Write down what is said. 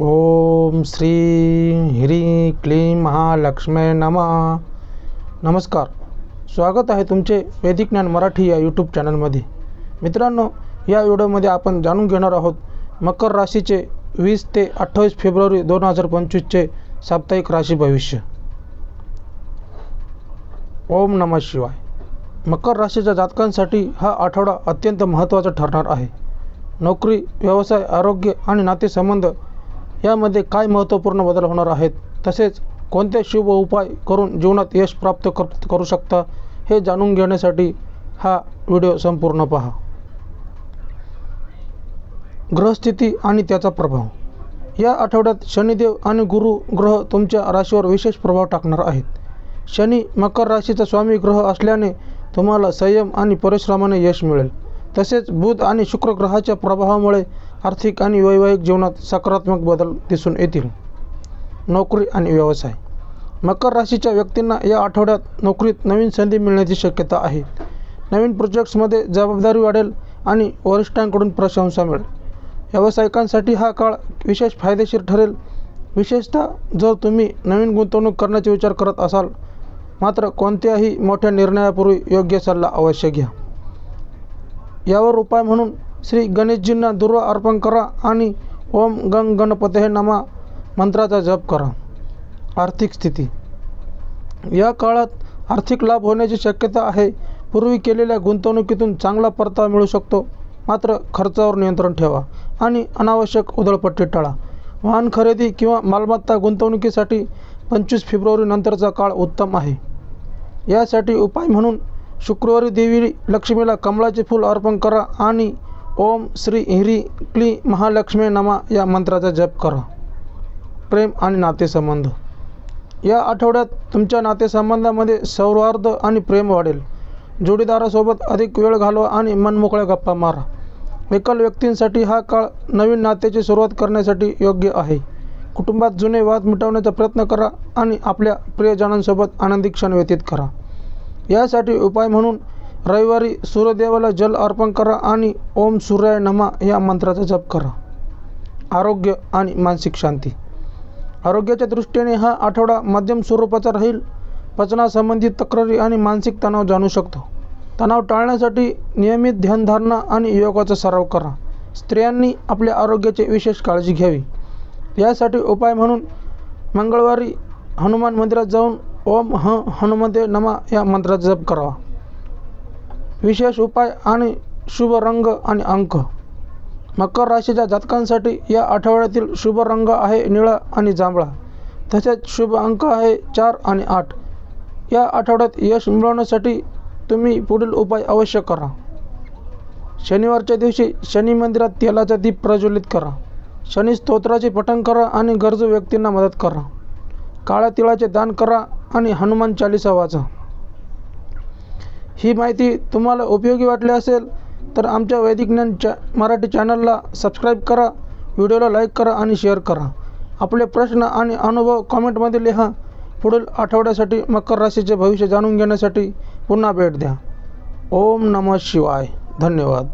ओम श्री ह्री क्लीं महालक्ष्मी नमः. नमस्कार. स्वागत आहे तुमचे वैदिक ज्ञान मराठी या यूट्यूब चॅनलमध्ये मित्रांनो या व्हिडिओमध्ये आपण जाणून घेणार आहोत मकर राशीचे वीस ते अठ्ठावीस फेब्रुवारी दोन हजार पंचवीसचे साप्ताहिक राशी भविष्य. ओम नमः शिवाय. मकर राशीच्या जातकांसाठी हा आठवडा अत्यंत महत्त्वाचा ठरणार आहे. नोकरी व्यवसाय आरोग्य आणि नातेसंबंध यामध्ये काय महत्त्वपूर्ण बदल होणार आहेत? तसेच कोणते शुभ उपाय करून जीवनात यश प्राप्त कर करू शकता हे जाणून घेण्यासाठी हा व्हिडिओ संपूर्ण पहा. ग्रहस्थिती आणि त्याचा प्रभाव. या आठवड्यात शनिदेव आणि गुरु ग्रह तुमच्या राशीवर विशेष प्रभाव टाकणार आहेत. शनी मकर राशीचा स्वामी ग्रह असल्याने तुम्हाला संयम आणि परिश्रमाने यश मिळेल. तसेच बुध आणि शुक्र ग्रहाच्या प्रभावामुळे आर्थिक आणि वैवाहिक जीवनात सकारात्मक बदल दिसून येतील. नोकरी आणि व्यवसाय. मकर राशीच्या व्यक्तींना या आठवड्यात नोकरीत नवीन संधी मिळण्याची शक्यता आहे. नवीन प्रोजेक्ट्समध्ये जबाबदारी वाढेल आणि वरिष्ठांकडून प्रशंसा मिळेल. व्यावसायिकांसाठी हा काळ विशेष फायदेशीर ठरेल. विशेषतः जर तुम्ही नवीन गुंतवणूक करण्याचा विचार करत असाल मात्र कोणत्याही मोठ्या निर्णयापूर्वी योग्य सल्ला अवश्य घ्या. यावर उपाय म्हणून श्री गणेशजींना दुर्वा अर्पण करा आणि ओम गंग गणपते नमा. मंत्राचा जप करा. आर्थिक स्थिती. या काळात आर्थिक लाभ होण्याची शक्यता आहे. पूर्वी केलेल्या गुंतवणुकीतून चांगला परतावा मिळू शकतो. मात्र खर्चावर नियंत्रण ठेवा आणि अनावश्यक उधळपट्टी टाळा. वाहन खरेदी किंवा मालमत्ता गुंतवणुकीसाठी पंचवीस फेब्रुवारी नंतरचा काळ उत्तम आहे. यासाठी उपाय म्हणून शुक्रवारी देवी लक्ष्मीला कमळाचे फूल अर्पण करा आणि ओम श्री हिरी क्ली महालक्ष्मी नमा या मंत्राचा जप करा. प्रेम आणि नातेसंबंध. या आठवड्यात तुमच्या नातेसंबंधामध्ये सौहार्द आणि प्रेम वाढेल. जोडीदारासोबत अधिक वेळ घालवा आणि मनमोकळ्या गप्पा मारा. एकल व्यक्तींसाठी हा काळ नवीन नात्याची सुरुवात करण्यासाठी योग्य आहे. कुटुंबात जुने वाद मिटवण्याचा प्रयत्न करा आणि आपल्या प्रियजनांसोबत आनंदी क्षण व्यतीत करा. यासाठी उपाय म्हणून रविवारी सूर्यदेवाला जल अर्पण करा आणि ओम सूर्याय नमा या मंत्राचा जप करा. आरोग्य आणि मानसिक शांती. आरोग्याच्या दृष्टीने हा आठवडा मध्यम स्वरूपाचा राहील. पचनासंबंधित तक्रारी आणि मानसिक तणाव जाणू शकतो. तणाव टाळण्यासाठी नियमित ध्यानधारणा आणि योगाचा सराव करा. स्त्रियांनी आपल्या आरोग्याची विशेष काळजी घ्यावी. यासाठी उपाय म्हणून मंगळवारी हनुमान मंदिरात जाऊन ओम ह हनुमते नमा या मंत्राचा जप करावा. विशेष उपाय आणि शुभ रंग आणि अंक. मकर राशीच्या जातकांसाठी या आठवड्यातील शुभ रंग आहे निळा आणि जांभळा. तसेच शुभ अंक आहे चार आणि आठ. या आठवड्यात यश मिळवण्यासाठी तुम्ही पुढील उपाय अवश्य करा. शनिवारच्या दिवशी शनी मंदिरात तेलाचा दीप प्रज्वलित करा. शनी स्तोत्राचे पठण करा आणि गरजू व्यक्तींना मदत करा. काळ्या तिळाचे दान करा आणि हनुमान चालिसा वाचा. ही माहिती तुम्हाला उपयोगी वाटली असेल तर आमच्या वैदिक ज्ञान चॅ मराठी चॅनलला सबस्क्राईब करा व्हिडिओला लाईक करा आणि शेअर करा. आपले प्रश्न आणि अनुभव कॉमेंटमध्ये लिहा. पुढील आठवड्यासाठी मकर राशीचे भविष्य जाणून घेण्यासाठी पुन्हा भेट द्या. ओम नमः शिवाय. धन्यवाद.